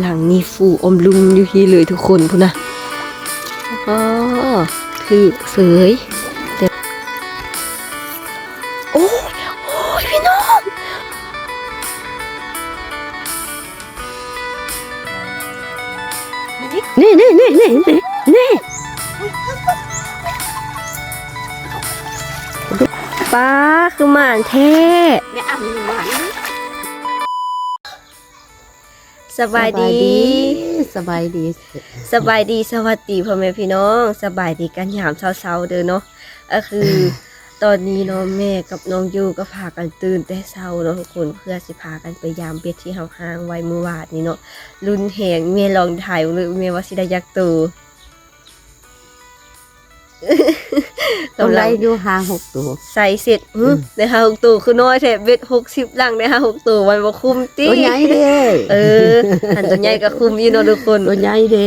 หลังนี้ฟูอมลุมอยู่ที่เลยทุกคนพุ่นะอ๋อคือเสยโอ้ยโอ้ยพี่น้องนี่นี่นี่นี่นี่นี่ป้าคือหมานแท้แม่อ่ำหวาน สบายดีสบายดีสบายดีสวัสดีพ่อแม่พี่น้อง สบายดีกันยามเช้าๆเด้อเนาะก็คือตอนนี้เนาะแม่กับน้องยูก็พากันตื่นแต่เช้าเนาะทุกคนเพื่อสิพากันไปยามเบ็ดที่เฮาห้างไว้เมื่อวานนี้เนาะรุ่นแหงแม่ลองถ่ายเลยแม่ว่าสิได้ยักษ์โตตัว กำไรลังอยู่ห่างหกตัว ใส่เสร็จฮึได้ห้าหกตัวคือน้อยแท้เบ็ด60หลังได้ห้าหกตัวมันบ่คุ้มติตัวใหญ่เด้เอออันตัวใหญ่ก็คุ้มอยู่เนาะทุกคน ตัวใหญ่เด้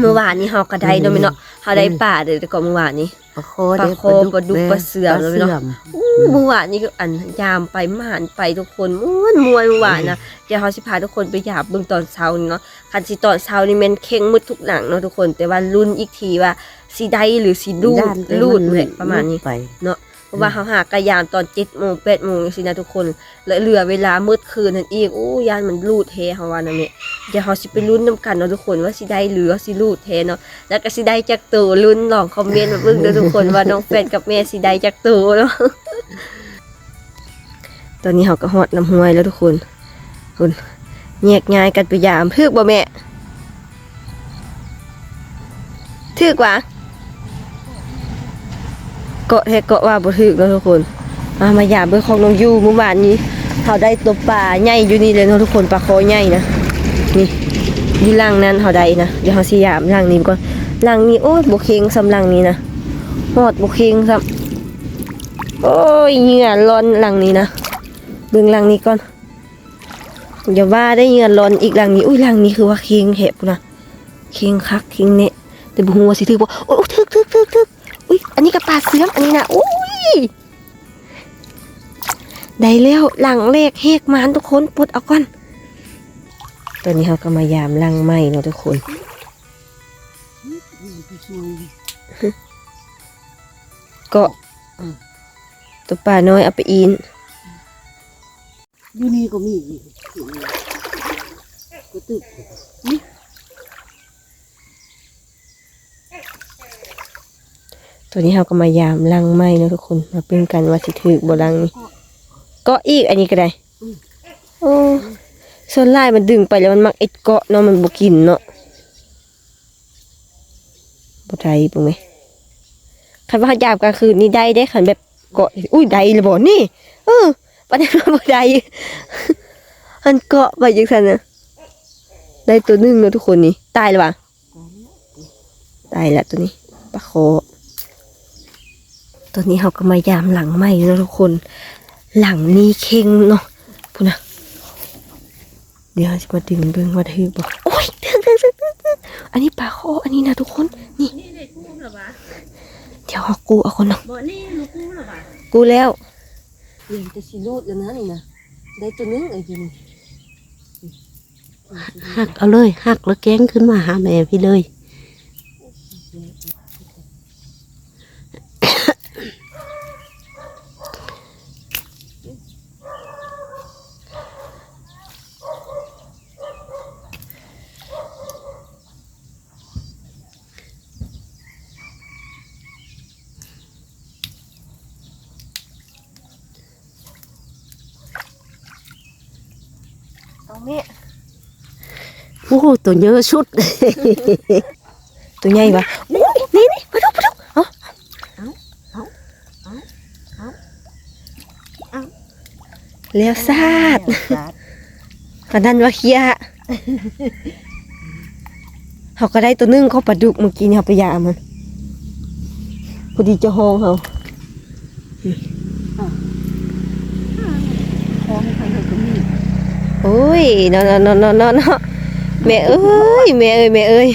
เมื่อวานนี้เฮาก็ได้เนาะแม่เนาะเฮาได้ป่าเด้อแต่ก็เมื่อวานนี้ ปลาโคปลาโคปลาดุกปลาเสื่อมปลาเลยเนาะ เสื่อม อู้เมื่อวานนี้ก็อันยามไปมหันไปทุกคนม่วนมวนเมื่อวานนะเดี๋ยวเฮาสิพาทุกคนไปหยาบเบิ่งตอนเช้านี่เนาะคันสิตอนเช้านี่แม่นเข่งมืดทุกหลังเนาะทุกคน แต่ว่าลุ้นอีกทีว่า สิได้หรือสิดูดย่านแต่ลูดมันแหละประมาณนี้ ไป เพราะว่าเขาหากระยามตอน7โมง8โมงจังซี่นะทุกคนแล้วเหลือเวลามืดคืนนั่นอีกโอ้ยานมันลูดเทเฮาว่านั่นแหละเดี๋ยวเฮาสิไปลุ้นนํกันเนาะทุกคนว่าสิได้หรือว่าสิลูดเทเนาะแล้วก็สิได้จักตัวลุ้นลองคอมเมนต์มาเบิ่งเด้อทุกคนว่าน้องแฟนกับแม่สิได้จักตัวเนาะตอนนี้เฮาก็ฮอดน้ำห้วยแล้วทุกคนคุณแยกย้ายกันไปยามพึกบ่แม่ถึกว่า เกาะแท้เกาะว่าบ่ถึกเนาะทุกคนมามายามเบิ่งของน้องยูเมื่อวานนี้เขาได้ตัวปลาใหญ่อยู่นี่เลยเนาะทุกคนปลาคอใหญ่นะนี่อยู่ล่างนั้นเขาได้นะเดี๋ยวเขาสิยามล่างนี้ก่อนล่างนี้โอ้ยบ่เค็งสำลังนี้นะฮอดบ่เค็งซ้ำโอ้ยเหงื่อร้อนหลังนี้นะเบิ่งหลังนี้ก่อนอย่าว่าได้เหงื่อร้อนอีกหลังนี้ อุ้ยหลังนี้คือว่าเค็งแหบนะเค็งคักเค็งเนะแต่บ่ฮู้ว่าสิถึกบ่โอ้ยถึกถึกถึกถึก อุ้ยอันนี้ก็ปลาเสื่อมอันนี้นะอุ้ยได้แล้วหลังเลขเฮกมานทุกคนปลดเอาก่อนตอนนี้เขาก็มายามลังไม้เนาะทุกคนก็ตัวปลาน้อยเอาไปอินอยู่นี่ก็มีกก็ตึก ตัวนี้เขาก็มายามลังไม้นะทุกคน มาเป็นกันว่าสิถือบลังนี่ก็อีกอันนี้ก็ได้โอ้ส่วนลายมันดึงไปแล้วมันมักเอ็ดเกาะเนาะมันบกินเนาะบ่ไดปุ่งไหมคันว่าหยาบกลางคืนนี่ได้ได้คันแบบเกาะอุ้ยได้เลยบ่นี่เออประเด็นว่าบ่ได้มันเกาะไปจังซั่นนะได้ตัวนึงเนาะทุกคนนี่ตายแล้วว่ะตายแล้วตัวนี้ปลาโค ตัวนี้เขาก็มายามหลังใหม่เนาะทุกคน หลังนี้เข่งเนาะพูดนะเดี๋ยวจะมาดึงเบิ่งว่าถือบอกโอ้ยถึงถึงถึงถึงถึงอันนี้ปลาโคอันนี้นะทุกคนนี่นี่ได้กู้หรอวะเดี๋ยวเอากูเอาคนเนาะบ่นี่รู้กู้หรอวะกูแล้วเดี๋ยวจะสิรูดแล้วนะนี่นะได้ตัวนึงไอ้ทีนี่หักเอาเลยหักแล้วแกงขึ้นมาหาแม่พี่เลย เอาแม่ โอ้โห ตัวเยอะชุด ตัวใหญ่ปะโอ้นี่นี่มาดูมาดูเอาเอาเอาเอาเอาเอาแล้วซาดกันนั้นว่าเคียเขาก็ได้ตัวนึ่งเขาปลาดุกเมื่อกี้นี่เขาไปยามันพอดีเจะห้องเขาองใครเลยก็มีโอ้ยนาะเนาะเนาะเนนาะเน แม่เอ้ยแม่เอ้ยแม่เอ้ย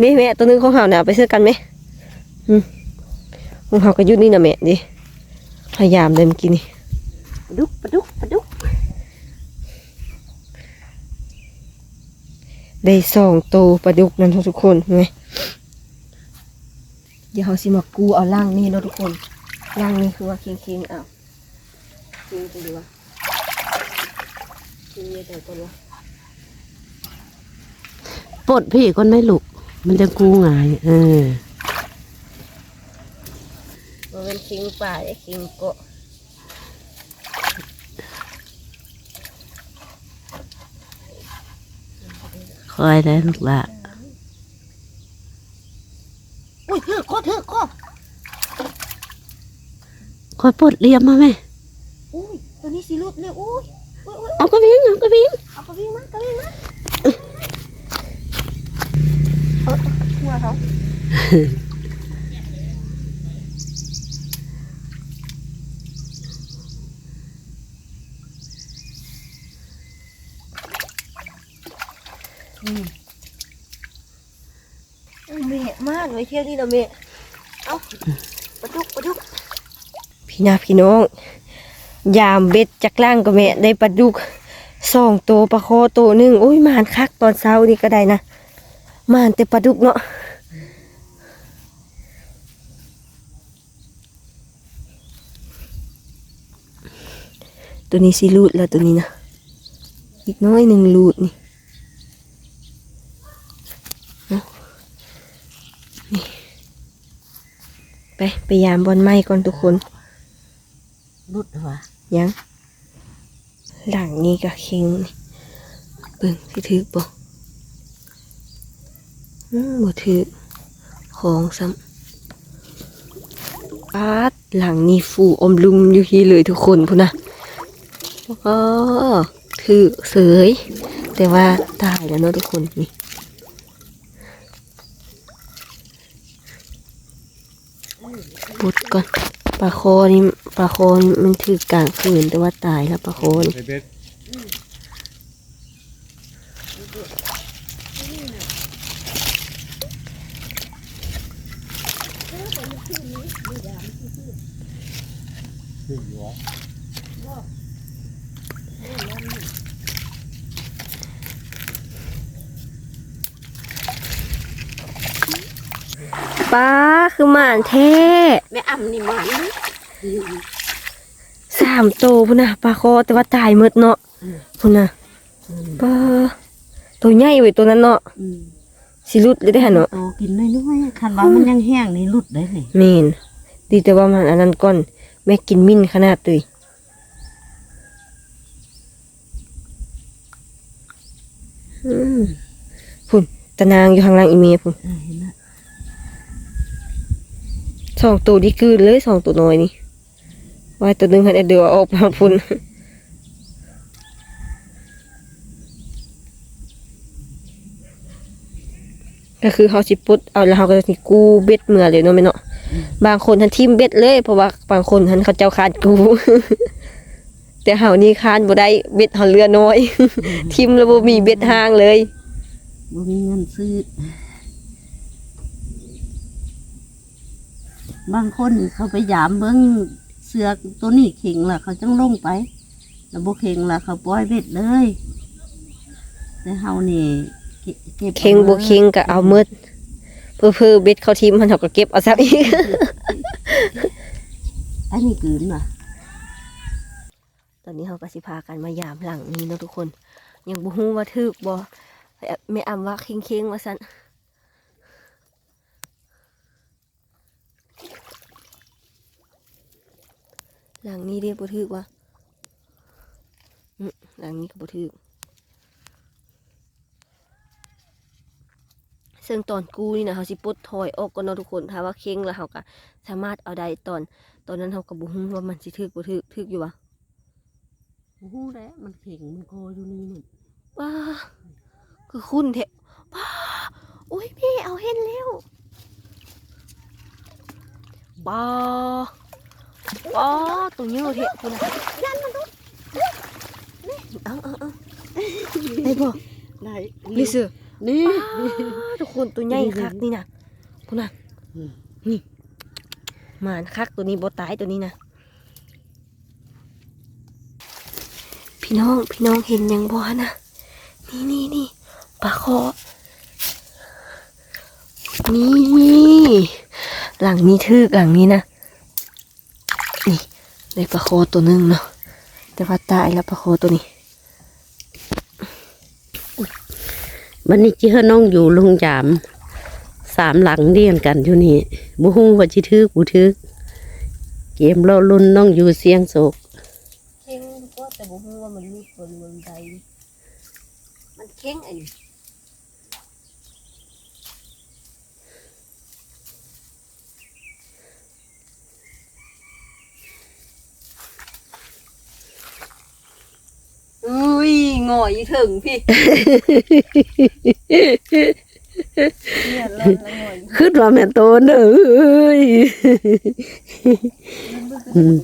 นี่แม่ตัวนึงของเขาเนี่ยไปเซื้อกันไหมของเขาก็ยุดนี่นะแม่ดิพยายามเลยเมื่กินนี่ปดุกปดุกปดุกได้สองตัวปลาดุกนั่นทุกคนไงเดี๋ยวเขาสิมากูเอาล่างนี่เนาะทุกคนล่างนี่คือว่าเคียงๆเอาเคียงกัดีวะ เค็งเยอะแต่ตัวละปลดพี่ก่อนไหม่ลูกมันจะกูหงาย เออมันเป็นเค็งป่าไอ้เค็งเกาะคอยได้ลูกละอุ้ยเถือกคอเถือกคอคอยปลดเลียมมาไหมอุ้ยตัวนี้สิรุดเลยอุ้ยอุ้ยอุ้ย เอากระวิ่งเอากระวิ่งเอากระวิ่งมากระวิ่งมาเออหัวเขาเมะมากเลยเที่ยวนี่นะเมะเอ้าปลาดุกปลาดุกพี่นาพี่น้อง ยามเบ็ดจากล่างก็แม่ได้ปลาดุกสองตัวปลาคอตัวหนึ่งโอ้ยมานคักตอนเช้านี่ก็ได้นะมานแต่ปลาดุกเนาะตัวนี้สิลูดแล้วตัวนี้นะอีกน้อยหนึ่งลูดนี่ไปไปยามบอลไม้ก่อนทุกคนรุดเหรอ ยังหลังนี้ก็เค็งนี่เบิ่งสิถือบ่อืมบ่ถือของซ้ำอาดหลังนี้ฟูอมลุมอยู่ที่เลยทุกคนพุ่นนะอ๋อถือเสย แต่ว่าตายแล้วเนาะทุกคนนี่ปุดก่อนปลาโคนี่ ปลาโคนี่มันถือกลางคืนแต่ว่าตายแล้วปลาโคนี่ไอเบ็ดปลาคือหมานแท้แม่อ่ำนี่หมัน สามโตวพุ่นนะปลาโคแต่ว่าตายหมดเนาะพุ่นนะปลาตัวใหญ่ไว้ยตัวนั้นเนาะสิรุดเลยได้อหั่นเนาะโตกินน้อยๆคันว่ามันยังแห้งนี่รุดได้เลยเมนดีแต่ว่ามันอันนั้นก่อนแม่กินมิ้นขนาดเลยอืมพุ่นตะนางอยู่ข้างล่างอีเมยพุ่นเออเห็นละสองตัวดีกืนเลยสองตัวน้อยนี่ ไว้ตัวหนึงให้เดือออกมาพุ่นก็คือเขาสิปุดเอาแล้วเขาก็สิกู้เบ็ดเมื่อเลยเนาะแม่เนาะบางคนทันทีมเบ็ดเลย เพราะว่าบางคนทันเขาเจ้าคานกู แต่เฮานี่คานบ่ได้เบ็ดเฮาเรือน้อยทีมแล้วบ่มีเบ็ดห้างเลยบ่มีเงินซื้อบางคนเขาไปยามเบิ้ง เสือกตัวนี้เข่งล่ะ เขาจังลงไปแล้วบ่เข่งล่ะ เขาปล่อยเบ็ดเลย แต่เฮานี่เก็บเก็บเค็งบ่เค็งก็เอาหมดเพื่อๆเบ็ดเข้าทีมมันเขาก็เก็บเอาซะอีกอันนี้กืนว่ะ ตอนนี้เขาก็สิพากันมายามหลังนี้เนาะทุกคน ยังบ่ฮู้ว่าถึกบ่แม่อำว่าเค็งๆว่าซั่น หลังนี้เด้บ่ถึกว่าอืมหลังนี้ก็บ่ถึกซึ่งตอนกู้นี่นะเขาสิปลดถอยออกก่อนเนาะทุกคนถ้าว่าเค็งแล้วเขาก็สามารถเอาได้ตอน ตอนนั้นเขาก็บ่ฮู้ว่ามันสิถึกบ่ถึกถึกอยู่วะโอ้โหแล้วมันเข่งมันโกอยู่นี่มันว้าคือคุณเทะว้าโอ้ยพี่เอาเห็นแล้วป้า ป้าตัวเยอะเทะคุณนะยันมันดูเอาเอาเอาได้บ่ได้นี่เสือนี่ป้าทุกคนตัวใหญ่คักนี่นะคุณน่ะอืมนี่หมานคักตัวนี้บ่ตายตัวนี้นะพี่น้องพี่น้องเห็นยังบ่นะนี่นี่นี่ปลาคอนี่หลังนี้ทึกหลังนี้นะนี่ ได้ปลาคอตัวหนึงเนาะแต่ว่าตายแล้วปลาคอตัวนี้บันนี้จีเฮาน้องอยู่ลงยามสามหลังเรียนกันอยู่นี่บ่ฮู้ว่าสิทึกบ่ทึกเกมเราลุ่นน้องอยู่เสียงโศกเข่งก็แต่บ่ฮู้ว่ามันมีฝนมันใดมันเข่งอันนี้อุ้ย งอยถึงพี่เนี่ยเล่นแล้วงอยคิดว่าแม่โตนเอ้ยอืม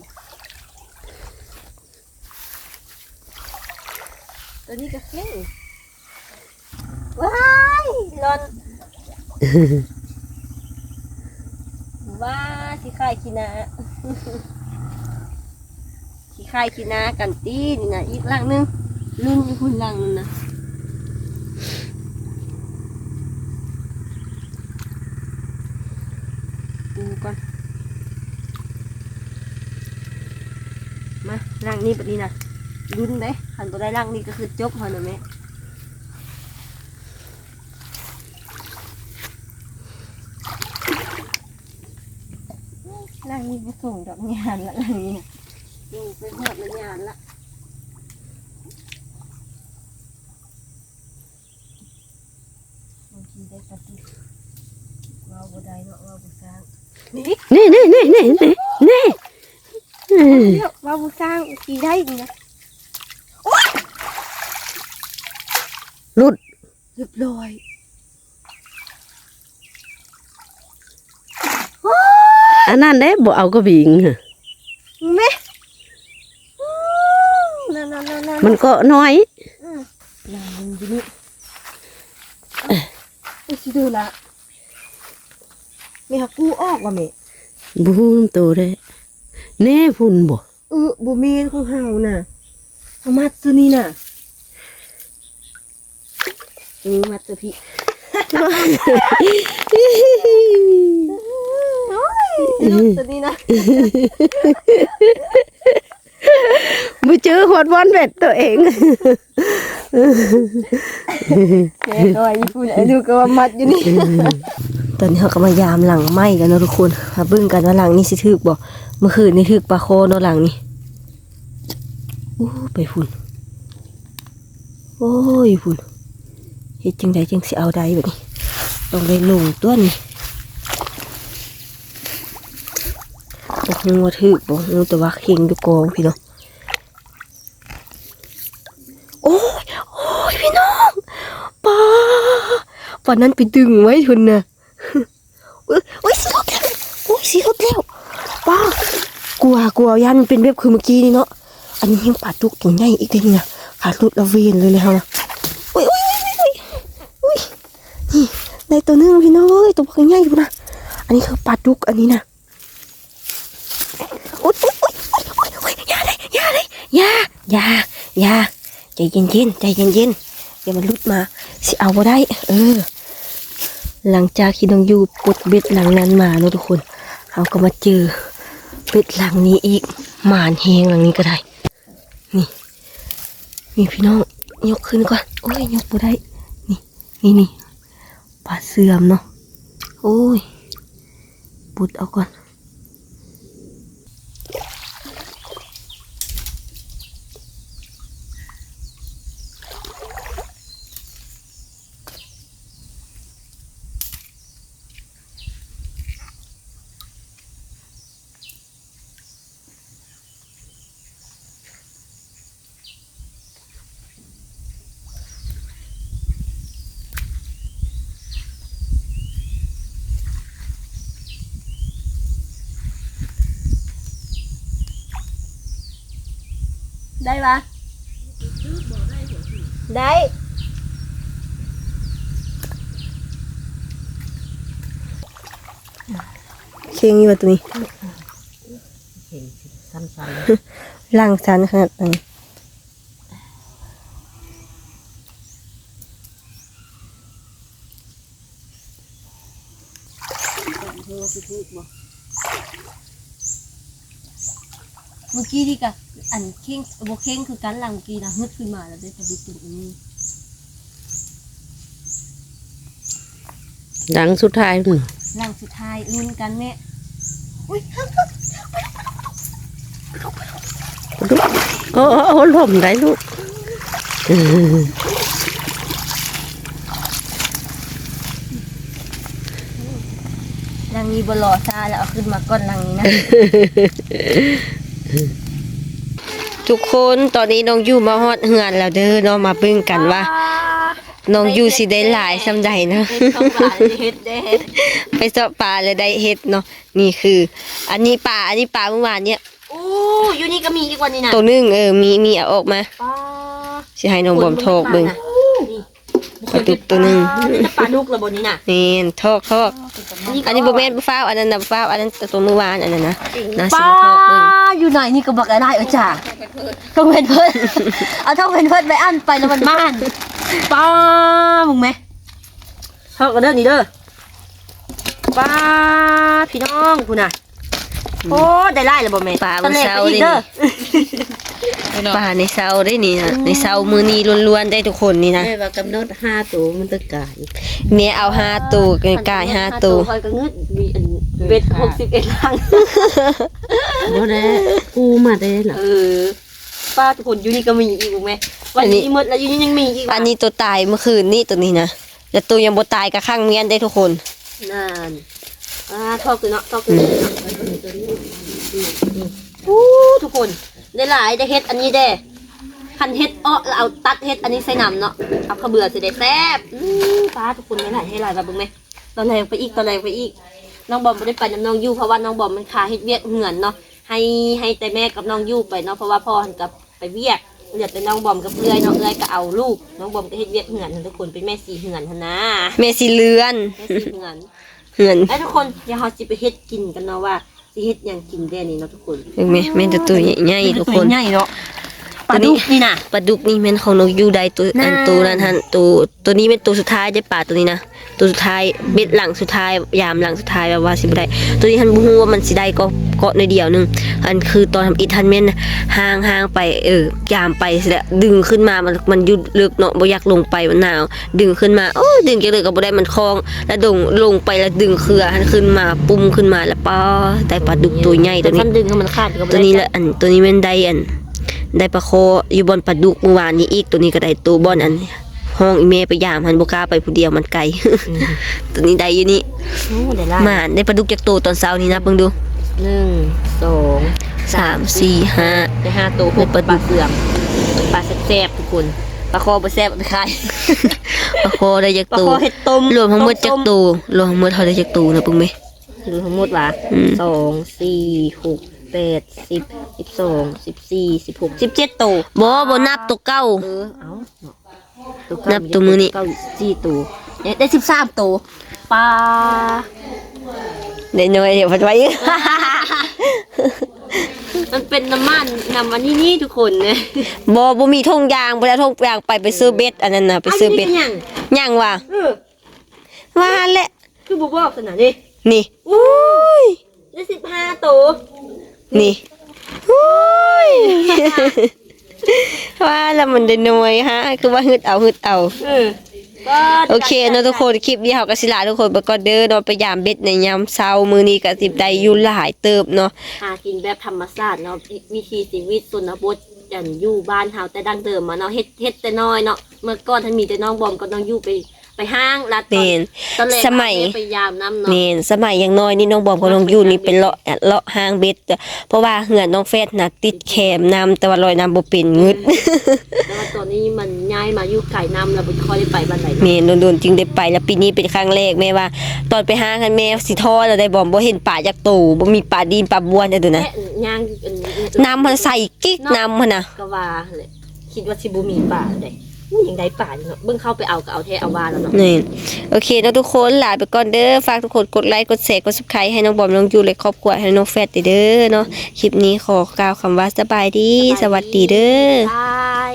ตัวนี้ก็เข่งว้ายรอนว้าสิคายกินาสิคายกินากันตีนี่นะอีกหลังหนึง ลุงอยู่คุณหลังนึงนะดูก่อนมาหลังนี้แบบนี้นะลุ้นเด้ขันตัวได้หลังนี้ก็คือจบเขาเนอะแม่ร่างนี้ผส่งดอกงานละร่างนี้นะดูไปหอดละงานละบางทีได้กระตุกว่าบ่ได้เนาะว่าบ่สร้าง นี่นี่นี่นี่นี่นี่ว่าบ่สร้างกี่ได้อีกนะหลุดเรียบร้อยอันนั้นเด้บ่เอากระบิงอะแม่มันก็น้อยนางมันอยู่นี่เอ้ยสิดูละ ม่หักกูออกว่ะแม่บูมโตได้แน่พุ่นบ่เออบ่แม่นของเฮาน่ะเอามัดตัวนี้น่ะเออมัดตัวพี่โอ้ยลูกตัวนี้นะบ่เจอหอดวันเบ็ดตัวเองแม่ก็อีพูดไอ้ดูก็ว่ามัดอยู่นี่ ตอนนี้เขาก็มายามหลังไหม้กันนะทุกคนมาบิ่งกันว่าหลังนี้สิถึกบ่เมื่อคืนนี่ถึกปลาโคเนาะหลังนี้โอ้ไปพุ่นโอ้ยพุ่นเฮ็ดจังไดจังสิเอาได้แบบนี้ต้องได้ลงตัวนี้โอ้โหว่าถึกบ่ฮู้แต่ว่าเข่งอยู่กองพี่เนาะโอ้ยโอ้ยพี่น้องปลาปลานั้นไปดึงไว้ทุนน่ะ อ้ยโอ้ยสีรถแล้วโอ้ยสีรถแล้วป้ากลัวกลัวยันเป็นแบบคือเมื่อกี้นี่เนาะอันนี้ยังปลาดุกตัวใหญ่อีกเลยเนี่ยขาดรุดละเวนเลยเลยฮานะโอ้ยโอ้ยโอ้ยอ้ยโอ้ยนี่ได้ตัวนึงพี่น้องเอ้ยตัวใหญ่อยู่นะอันนี้คือปลาดุกอันนี้นะโอ้ยโอ้ยโอ้ยโอ้ยอ้ยโอ้ยอย่าเลยอย่าเลยอย่าอย่าอย่าใจเย็นเย็นๆใจเย็นเย็นๆอย่ามันลุดมาสิเอาบ่ได้ เออ หลังจากที่น้องยูปลดเบ็ดหลังนั้นมาเนาะทุกคนเราก็มาเจอเบ็ดหลังนี้อีกหมานแหงหลังนี้ก็ได้นี่นี่พี่น้องยกขึ้นก่อนโอ้ยยกบ่ได้นี่นี่นี่ปลาเสื่อมเนาะโอ้ยปุดเอาก่อน đây ba đấy khiêng như vậy tụi mình. Lăng sàn khát này Thank you. เมื่อกี้ที่กะอันเข่งบ่เข่งคือกันหลังเมื่อกี้นะฮึดขึ้นมาแล้วได้ปลาดุกตัวนี้ดังสุดท้ายนี่หลังสุดท้ายลุ้นกันแม่โอ้โอ้โอ้ลมได้ลูกหลังนี้บ่รอซาแล้วเอาขึ้นมาก่อนหลังนี้นะ ทุกคนตอนนี้น้องยูมาฮอดเฮือนแล้วเด้อเนาะมาเบิ่งกันว่าน้องยูสิได้หลายซำใดนะเฮ็ดต้องการเฮ็ดได้เฮ็ดไปเจาะปลาแล้วได้เฮ็ดเนาะนี่คือ อันนี้ปลาอันนี้ปลาเมื่อวานเนี่ยอู้อยู่นี่ก็มีอีกวันนี้นะตัวหนึงเออมีมีเอาออกมาปลาสิให้น้องบอมทอกเบิ่งนี่ ปลาดุกตัวหนึ่งนี่จะปลาดุกระบนนี้น่ะนี่ทอกทอกอันนี้บ่แม่นบ่ฟ้าวอันนั้นน่ะบ่ฟ้าวอันนั้นตัวเมื่อวานอันนั้นนะน่าสิปลามาทอกเบิ่งอยู่ไหนนี่ก็บักอะไรเออจ้าต้องเป็นเพิ่นเอาต้องเป็นเพิ่นไปอันไปแล้วมันม่านปลามึงไหมทอกกันเด้อนี่เด้อปลาพี่น้องคุณน่ะโอ้ได้ไล่แล้วบ่แม่ปลาตะมื้อเล็กเช้าไปอีได้กเด้อนี่ ปลาในเช้าได้นี่นะในเช้ามื้อนี้ล้วนๆได้ทุกคนนี่นะแม่ว่ากำหนดห้าตัวมันตะกายแม่เอาห้าตัวกายห้าตัวคอยก็งึดมีอันเบ็ดหกสิบเอ็ดลังบ่ได้กูมาได้ล่ะเออป้าทุกคนอยู่นี่ก็มีอีกถูกไหมวันนี้หมดแล้วอยู่นี่ยังมีอีกอันนี้ตัวตายเมื่อคืนนี่ตัวนี้นะแต่ตัวยังบ่ตายกับข้างเมียนได้ทุกคนนั่นอ่าทอกคือเนาะทอกคือเนาะอู้ทุกคน ได้หลายได้เฮ็ดอันนี้ได้คันเฮ็ดอ้อแล้วเอาตัดเฮ็ดอันนี้ใส่น้ำเนาะเอาข้าวเบื่อสิได้แซ่บอืมป้าทุกคนได้หลายให้หลายแบบบึงไหมตอนแรกไปอีกตอนแรกไปอีก น้องบอมไม่ได้ไปน้ำน้องยู่เพราะว่าน้องบอมมันคาเฮ็ดเวียกเหมือนเนาะให้ให้แต่แม่กับน้องยู่ไปเนาะเพราะว่าพ่อหันกับไปเวียกเหลือแต่น้องบอมกับเอื้อยน้องเอื้อยก็เอาลูกน้องบอมก็เฮ็ดเวียกเหมือนทุกคนเป็นแม่สีเหมือนหั่นนะแม่สิเลือนแม่สีเหมือน เหือน ไอ้ทุกคนเดี๋ยวเราจะไปเฮ็ดกินกันเนาะว่า สิเฮ็ดหยังกินได้นี่เนาะทุกคนเห็นไหมแม่นจะตัวใหญ่ๆทุกคน ใหญ่เนาะ ปตัวลานี้ดุกนี่น่ะปลาดุกนี่แม่นของนกยูไดตัวน่าอันตัวนั้นหันตัวตัวนี้เป็นตัวสุดท้ายได้ปลาตัวนี้นะตัวสุดท้ายเบ็ดหลังสุดท้ายยามหลังสุดท้ายแบบว่าสิบ่ได้ตัวนี้ทันบ่ฮู้ว่ามันสิได้ก็เกาะในเดียวหนึงอันคือตอนทำอีทันแม่นห่างห่างไปเออยามไปสิแหละดึงขึ้นมามันมันหยุดลึกเนาะบ่อยากลงไปมันหนาว ดึงขึ้นมาโอ้ดึงจักเลยก็บ่ได้มันคล้อง แล้วดงลงไปแล้วดึงเครือหันขึ้นมาปุ้มขึ้นมาแล้วป้าได้ปลาดุกตัวใหญ่แต่ตัวนี้คันดึงให้มันขาดก็บ่ตัวได้นี้แหละอันตัวนี้แมันได้อัน ได้ปลาโคอยู่บนปลาดุกเมื่อวานนี้อีกตัวนี้ก็ได้ตัวบอนอันห้องอีเมไปยามหันบกล้าไปผู้เดียวมันไกลตัวนี้ได้อยู่นี่โอ้ได้ละมาได้ปลาดุกจากตัวตอนเช้านี้นะเพิ่งดูหนึ่งสองสามสี่ห้าได้ห้าตัวหกปลาดุกเสื่อมปลาแซ่บๆทุกคนปลาคอบ่แซ่บเอาไปขายปลาโคได้จากปลาตัวคอเห็ดต้มรวมทั้งหมดจากตัวรวมทั้งหมดเท่าได้จากตัวนะเพิ่งไหมรวมทั้งหมดว่าอืมสองสี่หก แปดสิบสิบสองสิบสี่สิบหกสิบเจ็ดตัวบ่บ่นับตัวเก้า เออเอาเนาะนับตัวมือนี่ เก้าสี่ตัวเนี่ยได้สิบสามตัวปลาได้น้อยเดี๋ยวพัดไว้ มันเป็นน้ำมันน้ำมันนี่นี่ทุกคนเนี่ยบ่บ่มีทงยางบ่ได้ทงยางไปไปซื้อเบ็ดอันนั้นน่ะไปซื้อเบ็ดนนี้ป็นหยังยังว่ะเออว่าแหละคือบอกบอกขนาดนี้นี่อุ้ยได้สิบห้าตัว นี่โอ้ยว่าแล้วมันได้น้อยฮะ คือว่าฮึดเอาฮึดเอาเออก็โอเคเนาะทุกคนคลิปนี้เฮาก็สิลาทุกคนไปก่อนเด้อเนาะไปยามเบ็ดในยามเช้ามื้อนี้ก็สิได้อยู่หลายเติบเนาะหากินแบบธรรมชาติเนาะวิธีชีวิตสุนบทยันอยู่บ้านเฮาแต่ดั้งเดิมมาเนาะเฮ็ดเฮ็ดแต่น้อยเนาะเมื่อก่อนท่านมีแต่น้องบอมก็น้องอยู่ไป ไปห้างแล้วตอแม่นนตอนแรกสมัยไปยามน้ำเนาะแม่นสมัยยังน้อยนี่น้องบอมกับน้องยูนี่เป็นเลาะเลาะห้างเบ็ดจ้ะเพราะว่าเหือนน้องเฟสน่ะติดแคมน้ำแต่ว่าลอยน้ำบ่เป็นงึดแต่ว่าตอนนี้มันย้ายมาอยู่ไก่น้ำแล้วบ่ค่อยได้ไปบ้านไหนเนาะแม่นโดนๆจึงได้ไปแล้วปีนี้เป็นครั้งแรกแม่ว่า ตอนไปห้างกันแม่สิท้อแล้วได้บอมบ่เห็นป่าจากตูบ่มีป่าดีนป่าบัวเนี่ยเด้อนะแม่ย่างอัน้ำมันใส่กิ๊กน้ำมันน่ะก็ว่าเลยคิดว่าสิบ่มีป่าได้ อู้ยังได้ป่าอยู่เนาะเบิ่งเข้าไปเอาก็เอาแท้เอาว่าแล้วเนาะนี่โอเคนะทุกคนลาไปก่อนเด้อฝากทุกคนกดไลค์กดแชร์กด subscribe ให้น้องบอมน้องยูและครอบครัวให้น้องแฟดเด้อเนาะคลิปนี้ขอกล่าวคำว่าสบายดี สวัสดีเด้อ บาย